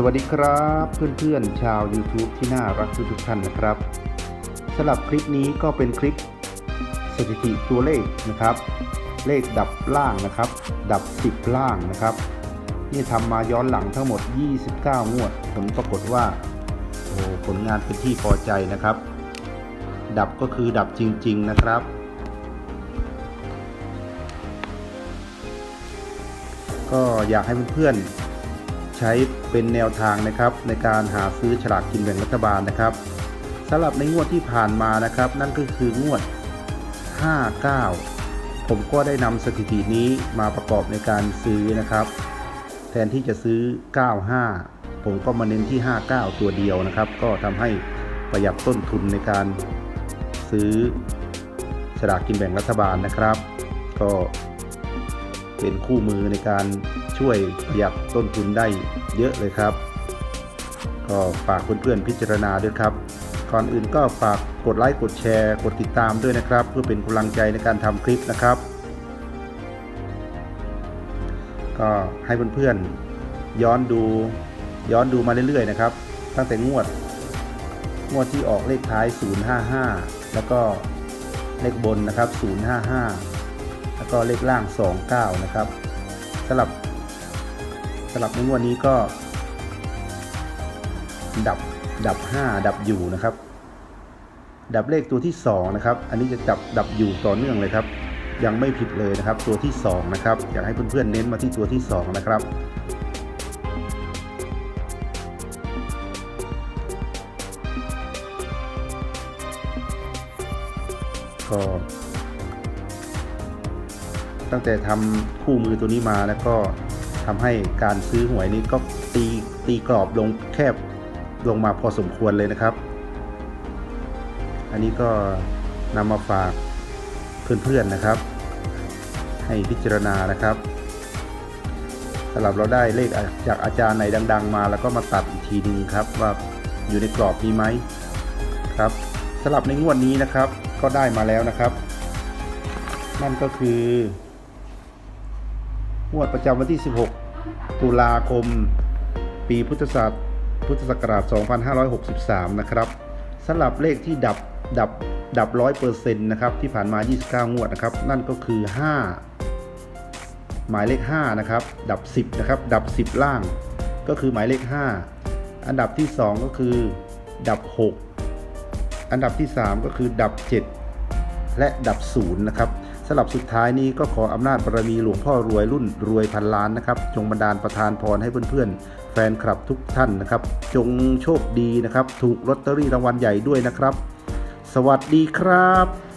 สวัสดีครับเพื่อนๆชาว YouTube ที่น่ารักทุกท่านนะครับสำหรับคลิปนี้ก็เป็นคลิปสถิติตัวเลขนะครับ เลขดับล่างนะครับ ดับ 10 ล่างนะครับ นี่ทำมาย้อนหลังทั้งหมด 29 งวด ผลปรากฏว่าโอ้ผลงานเป็นที่พอใจนะครับ ดับก็คือดับจริง ๆนะครับก็อยากให้เพื่อน ใช้เป็นแนวทางนะครับ ในการหาซื้อฉลากกินแบ่งรัฐบาลนะครับสำหรับในงวดที่ผ่านมานะครับ นั่นก็คืองวด 59 ผมก็ได้นำสถิตินี้มาประกอบในการซื้อนะครับ แทนที่จะซื้อ 95 ผมก็มาเน้นที่ 59 ตัวเดียวนะครับ ก็ทำให้ประหยัดต้นทุนในการซื้อฉลากกินแบ่งรัฐบาลนะครับ ก็เป็นคู่มือในการ ช่วยประหยัดต้นทุนได้เยอะเลยครับ ก็ฝากเพื่อนๆพิจารณาด้วยครับ ก่อนอื่นก็ฝากกดไลค์กดแชร์ กดติดตามด้วยนะครับ เพื่อเป็นกำลังใจในการทำคลิปนะครับ ก็ให้เพื่อนๆย้อนดูย้อนดูมาเรื่อยๆนะครับ ตั้งแต่งวด งวดที่ออกเลขท้าย 055 แล้วก็เลขบนนะครับ 055 แล้วก็เลขล่าง 29 นะครับสลับ สลับในงวดนี้ก็ ดับดับ 5 ดับอยู่นะครับ ดับเลขตัวที่ 2 นะครับ อันนี้จะจับดับอยู่ต่อเนื่องเลยครับ ยังไม่ผิดเลยนะครับ ตัวที่ 2 นะครับ อยากให้เพื่อนๆเน้นมาที่ตัวที่ 2 นะครับก็ตั้งแต่ทำคู่มือตัวนี้มาแล้วก็ ทำให้การซื้อหวยนี้ก็ตีตีกรอบลงแคบลงมาพอสมควรเลยนะครับ อันนี้ก็นำมาฝากเพื่อนๆนะครับ ให้พิจารณานะครับสำหรับเราได้เลขจากอาจารย์ไหนดัง ๆ มา แล้วก็มาตัดอีกทีนึงครับ ว่าอยู่ในกรอบนี้ไหมครับสำหรับในงวดนี้นะครับก็ได้มาแล้วนะครับ นั่นก็คือ งวดประจำวันที่ 16 ตุลาคม ปีพุทธศักราชพุทธศักราช 2563 นะครับสำหรับเลขที่ดับดับดับ 100%นะครับที่ผ่านมา 29 งวดนะครับ นั่นก็คือ 5 หมายเลข 5 นะครับ ดับ 10 นะครับ ดับ 10 ล่าง ก็คือหมายเลข 5 อันดับที่ 2 ก็คือ ดับ 6 อันดับที่ 3 ก็คือดับ 7 และดับ 0 นะครับ สำหรับสุดท้ายนี้ก็ขออำนาจบารมีหลวงพ่อรวยรุ่นรวยพันล้านนะครับ จงบันดาลประทานพรให้เพื่อนๆ แฟนคลับทุกท่านนะครับ จงโชคดีนะครับ ถูกลอตเตอรี่รางวัลใหญ่ด้วยนะครับ สวัสดีครับ